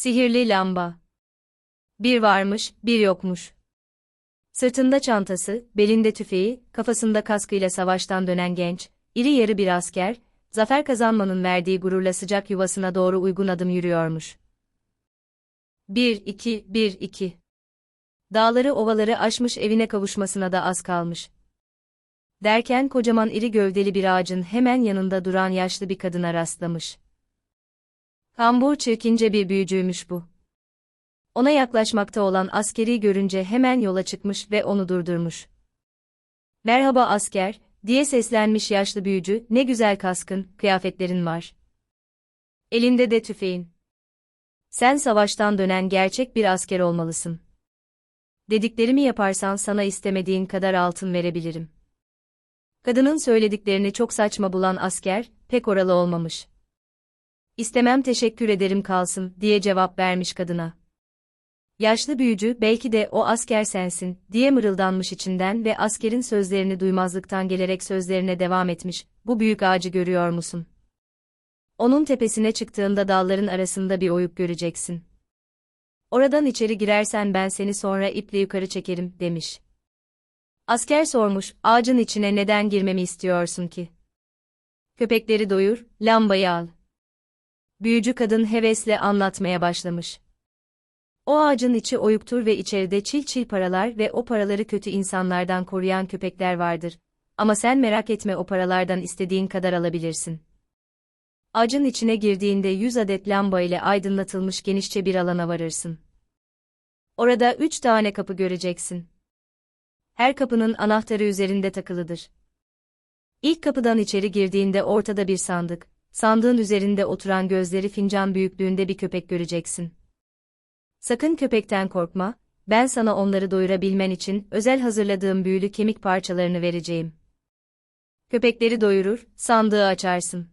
Sihirli lamba. Bir varmış, bir yokmuş. Sırtında çantası, belinde tüfeği, kafasında kaskıyla savaştan dönen genç, iri yarı bir asker, zafer kazanmanın verdiği gururla sıcak yuvasına doğru uygun adım yürüyormuş. 1 2 1 2 Dağları ovaları aşmış evine kavuşmasına da az kalmış. Derken kocaman iri gövdeli bir ağacın hemen yanında duran yaşlı bir kadına rastlamış. Kambur çirkince bir büyücüymüş bu. Ona yaklaşmakta olan askeri görünce hemen yola çıkmış ve onu durdurmuş. Merhaba asker, diye seslenmiş yaşlı büyücü, ne güzel kaskın, kıyafetlerin var. Elinde de tüfeğin. Sen savaştan dönen gerçek bir asker olmalısın. Dediklerimi yaparsan sana istemediğin kadar altın verebilirim. Kadının söylediklerini çok saçma bulan asker, pek oralı olmamış. İstemem teşekkür ederim kalsın, diye cevap vermiş kadına. Yaşlı büyücü, belki de o asker sensin, diye mırıldanmış içinden ve askerin sözlerini duymazlıktan gelerek sözlerine devam etmiş, bu büyük ağacı görüyor musun? Onun tepesine çıktığında dalların arasında bir oyuk göreceksin. Oradan içeri girersen ben seni sonra iple yukarı çekerim, demiş. Asker sormuş, ağacın içine neden girmemi istiyorsun ki? Köpekleri doyur, lambayı al. Büyücü kadın hevesle anlatmaya başlamış. O ağacın içi oyuktur ve içeride çil çil paralar ve o paraları kötü insanlardan koruyan köpekler vardır. Ama sen merak etme o paralardan istediğin kadar alabilirsin. Ağacın içine girdiğinde 100 adet lamba ile aydınlatılmış genişçe bir alana varırsın. Orada üç tane kapı göreceksin. Her kapının anahtarı üzerinde takılıdır. İlk kapıdan içeri girdiğinde ortada bir sandık, sandığın üzerinde oturan gözleri fincan büyüklüğünde bir köpek göreceksin. Sakın köpekten korkma, ben sana onları doyurabilmen için özel hazırladığım büyülü kemik parçalarını vereceğim. Köpekleri doyurur, sandığı açarsın.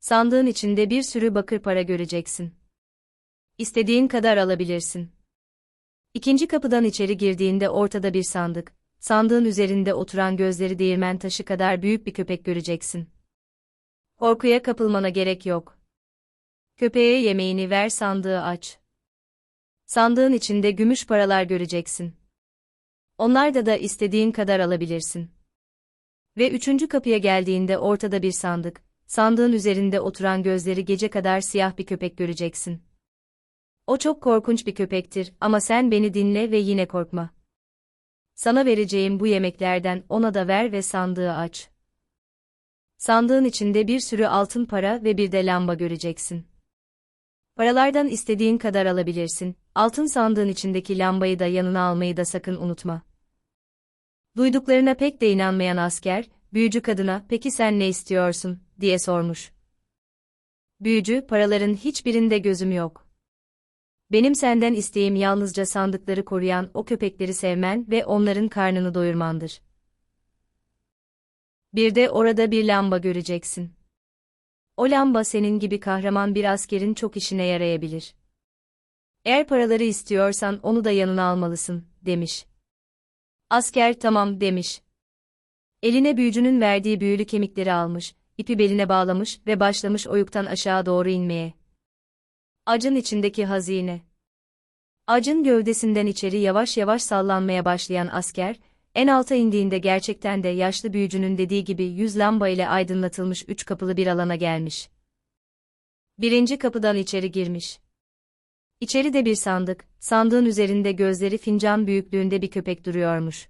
Sandığın içinde bir sürü bakır para göreceksin. İstediğin kadar alabilirsin. İkinci kapıdan içeri girdiğinde ortada bir sandık, sandığın üzerinde oturan gözleri değirmen taşı kadar büyük bir köpek göreceksin. Korkuya kapılmana gerek yok. Köpeğe yemeğini ver sandığı aç. Sandığın içinde gümüş paralar göreceksin. Onlarda da istediğin kadar alabilirsin. Ve üçüncü kapıya geldiğinde ortada bir sandık, sandığın üzerinde oturan gözleri gece kadar siyah bir köpek göreceksin. O çok korkunç bir köpektir ama sen beni dinle ve yine korkma. Sana vereceğim bu yemeklerden ona da ver ve sandığı aç. Sandığın içinde bir sürü altın para ve bir de lamba göreceksin. Paralardan istediğin kadar alabilirsin, altın sandığın içindeki lambayı da yanına almayı da sakın unutma. Duyduklarına pek de inanmayan asker, büyücü kadına, peki sen ne istiyorsun, diye sormuş. Büyücü, paraların hiçbirinde gözüm yok. Benim senden isteğim yalnızca sandıkları koruyan o köpekleri sevmen ve onların karnını doyurmandır. Bir de orada bir lamba göreceksin. O lamba senin gibi kahraman bir askerin çok işine yarayabilir. Eğer paraları istiyorsan onu da yanına almalısın, demiş. Asker tamam demiş. Eline büyücünün verdiği büyülü kemikleri almış, ipi beline bağlamış ve başlamış oyuktan aşağı doğru inmeye. Acın içindeki hazine. Acın gövdesinden içeri yavaş yavaş sallanmaya başlayan asker, en alta indiğinde gerçekten de yaşlı büyücünün dediği gibi yüz lamba ile aydınlatılmış üç kapılı bir alana gelmiş. Birinci kapıdan içeri girmiş. İçeride bir sandık, sandığın üzerinde gözleri fincan büyüklüğünde bir köpek duruyormuş.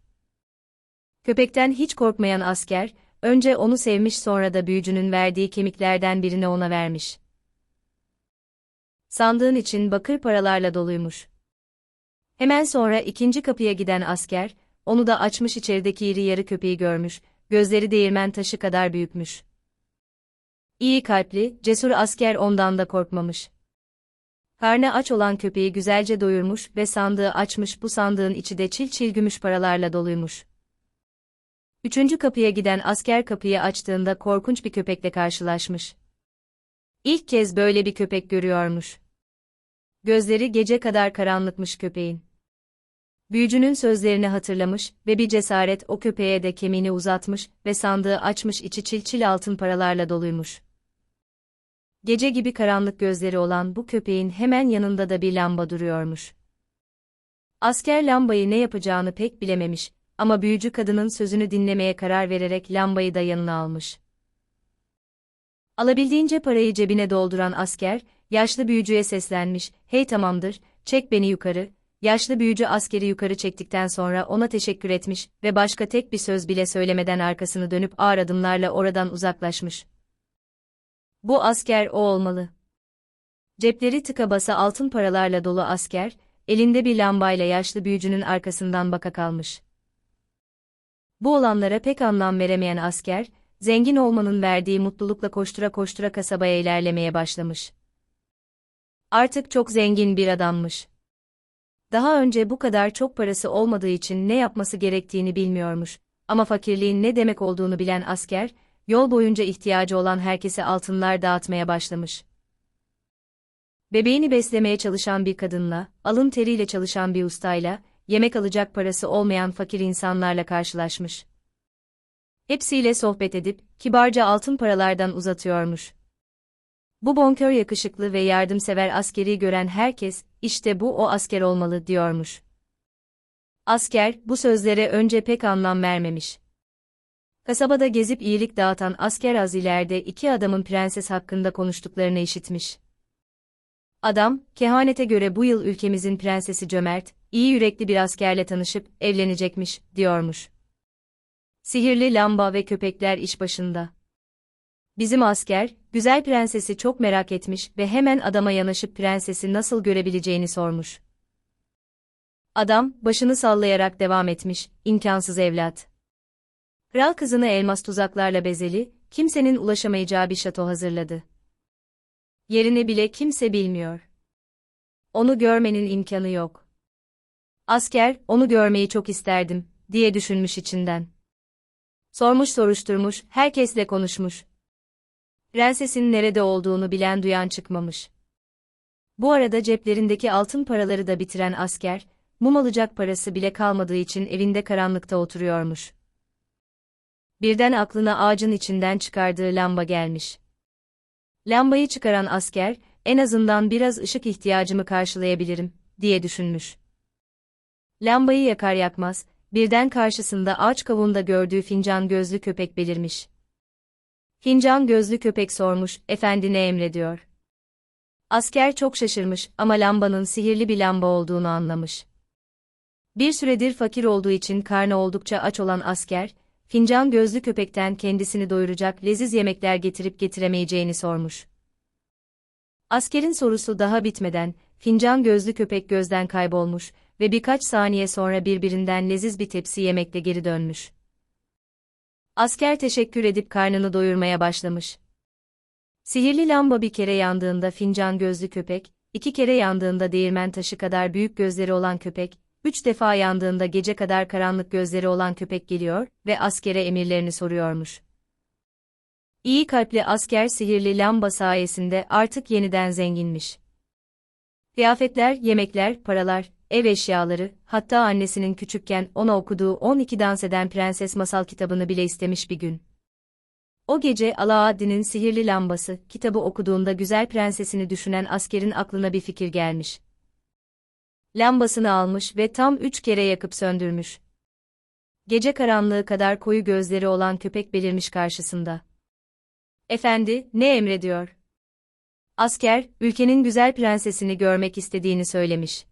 Köpekten hiç korkmayan asker, önce onu sevmiş sonra da büyücünün verdiği kemiklerden birini ona vermiş. Sandığın için bakır paralarla doluymuş. Hemen sonra ikinci kapıya giden asker, onu da açmış içerideki iri yarı köpeği görmüş, gözleri değirmen taşı kadar büyükmüş. İyi kalpli, cesur asker ondan da korkmamış. Karnı aç olan köpeği güzelce doyurmuş ve sandığı açmış bu sandığın içi de çil çil gümüş paralarla doluymuş. Üçüncü kapıya giden asker kapıyı açtığında korkunç bir köpekle karşılaşmış. İlk kez böyle bir köpek görüyormuş. Gözleri gece kadar karanlıkmış köpeğin. Büyücünün sözlerini hatırlamış ve bir cesaret o köpeğe de kemiğini uzatmış ve sandığı açmış içi çil çil altın paralarla doluymuş. Gece gibi karanlık gözleri olan bu köpeğin hemen yanında da bir lamba duruyormuş. Asker lambayı ne yapacağını pek bilememiş ama büyücü kadının sözünü dinlemeye karar vererek lambayı da yanına almış. Alabildiğince parayı cebine dolduran asker, yaşlı büyücüye seslenmiş, hey tamamdır, çek beni yukarı, yaşlı büyücü askeri yukarı çektikten sonra ona teşekkür etmiş ve başka tek bir söz bile söylemeden arkasını dönüp ağır adımlarla oradan uzaklaşmış. Bu asker o olmalı. Cepleri tıka basa altın paralarla dolu asker, elinde bir lambayla yaşlı büyücünün arkasından baka kalmış. Bu olanlara pek anlam veremeyen asker, zengin olmanın verdiği mutlulukla koştura koştura kasabaya ilerlemeye başlamış. Artık çok zengin bir adammış. Daha önce bu kadar çok parası olmadığı için ne yapması gerektiğini bilmiyormuş. Ama fakirliğin ne demek olduğunu bilen asker, yol boyunca ihtiyacı olan herkese altınlar dağıtmaya başlamış. Bebeğini beslemeye çalışan bir kadınla, alın teriyle çalışan bir ustayla, yemek alacak parası olmayan fakir insanlarla karşılaşmış. Hepsiyle sohbet edip, kibarca altın paralardan uzatıyormuş. Bu bonkör yakışıklı ve yardımsever askeri gören herkes, işte bu o asker olmalı diyormuş. Asker, bu sözlere önce pek anlam vermemiş. Kasabada gezip iyilik dağıtan asker az ileride iki adamın prenses hakkında konuştuklarını işitmiş. Adam, kehanete göre bu yıl ülkemizin prensesi cömert, iyi yürekli bir askerle tanışıp evlenecekmiş, diyormuş. Sihirli lamba ve köpekler iş başında. Bizim asker, güzel prensesi çok merak etmiş ve hemen adama yanaşıp prensesi nasıl görebileceğini sormuş. Adam, başını sallayarak devam etmiş, imkansız evlat. Kral kızını elmas tuzaklarla bezeli, kimsenin ulaşamayacağı bir şato hazırladı. Yerini bile kimse bilmiyor. Onu görmenin imkanı yok. Asker, onu görmeyi çok isterdim, diye düşünmüş içinden. Sormuş soruşturmuş, herkesle konuşmuş. Prensesin nerede olduğunu bilen duyan çıkmamış. Bu arada ceplerindeki altın paraları da bitiren asker, mum alacak parası bile kalmadığı için evinde karanlıkta oturuyormuş. Birden aklına ağacın içinden çıkardığı lamba gelmiş. Lambayı çıkaran asker, en azından biraz ışık ihtiyacımı karşılayabilirim, diye düşünmüş. Lambayı yakar yakmaz, birden karşısında ağaç kavuğunda gördüğü fincan gözlü köpek belirmiş. Fincan gözlü köpek sormuş, efendi ne emrediyor? Asker çok şaşırmış ama lambanın sihirli bir lamba olduğunu anlamış. Bir süredir fakir olduğu için karnı oldukça aç olan asker, fincan gözlü köpekten kendisini doyuracak leziz yemekler getirip getiremeyeceğini sormuş. Askerin sorusu daha bitmeden, fincan gözlü köpek gözden kaybolmuş ve birkaç saniye sonra birbirinden leziz bir tepsi yemekle geri dönmüş. Asker teşekkür edip karnını doyurmaya başlamış. Sihirli lamba bir kere yandığında fincan gözlü köpek, iki kere yandığında değirmen taşı kadar büyük gözleri olan köpek, üç defa yandığında gece kadar karanlık gözleri olan köpek geliyor ve askere emirlerini soruyormuş. İyi kalpli asker sihirli lamba sayesinde artık yeniden zenginmiş. Kıyafetler, yemekler, paralar, ev eşyaları, hatta annesinin küçükken ona okuduğu 12 dans eden prenses masal kitabını bile istemiş bir gün. O gece Alaaddin'in sihirli lambası kitabı okuduğunda güzel prensesini düşünen askerin aklına bir fikir gelmiş. Lambasını almış ve tam üç kere yakıp söndürmüş. Gece karanlığı kadar koyu gözleri olan köpek belirmiş karşısında. Efendi, ne emrediyor? Asker, ülkenin güzel prensesini görmek istediğini söylemiş.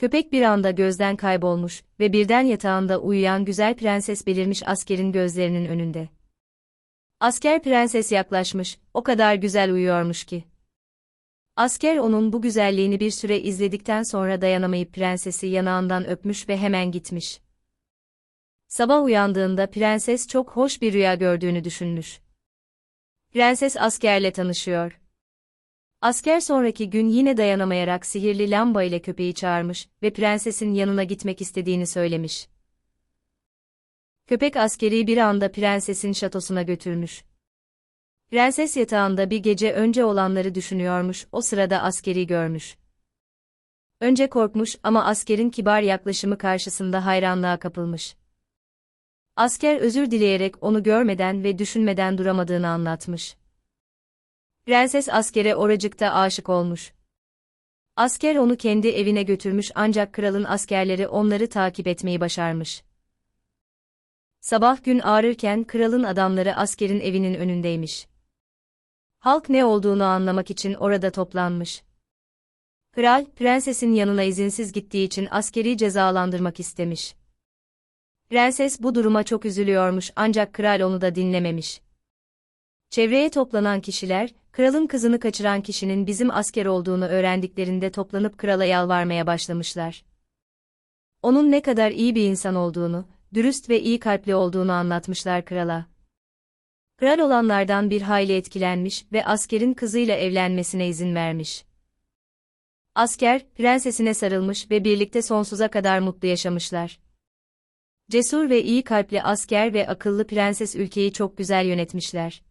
Köpek bir anda gözden kaybolmuş ve birden yatağında uyuyan güzel prenses belirmiş askerin gözlerinin önünde. Asker prenses yaklaşmış, o kadar güzel uyuyormuş ki. Asker onun bu güzelliğini bir süre izledikten sonra dayanamayıp prensesi yanağından öpmüş ve hemen gitmiş. Sabah uyandığında prenses çok hoş bir rüya gördüğünü düşünmüş. Prenses askerle tanışıyor. Asker sonraki gün yine dayanamayarak sihirli lamba ile köpeği çağırmış ve prensesin yanına gitmek istediğini söylemiş. Köpek askeri bir anda prensesin şatosuna götürmüş. Prenses yatağında bir gece önce olanları düşünüyormuş, o sırada askeri görmüş. Önce korkmuş ama askerin kibar yaklaşımı karşısında hayranlığa kapılmış. Asker özür dileyerek onu görmeden ve düşünmeden duramadığını anlatmış. Prenses askere oracıkta aşık olmuş. Asker onu kendi evine götürmüş ancak kralın askerleri onları takip etmeyi başarmış. Sabah gün ağrırken kralın adamları askerin evinin önündeymiş. Halk ne olduğunu anlamak için orada toplanmış. Kral, prensesin yanına izinsiz gittiği için askeri cezalandırmak istemiş. Prenses bu duruma çok üzülüyormuş ancak kral onu da dinlememiş. Çevreye toplanan kişiler, kralın kızını kaçıran kişinin bizim asker olduğunu öğrendiklerinde toplanıp krala yalvarmaya başlamışlar. Onun ne kadar iyi bir insan olduğunu, dürüst ve iyi kalpli olduğunu anlatmışlar krala. Kral olanlardan bir hayli etkilenmiş ve askerin kızıyla evlenmesine izin vermiş. Asker, prensesine sarılmış ve birlikte sonsuza kadar mutlu yaşamışlar. Cesur ve iyi kalpli asker ve akıllı prenses ülkeyi çok güzel yönetmişler.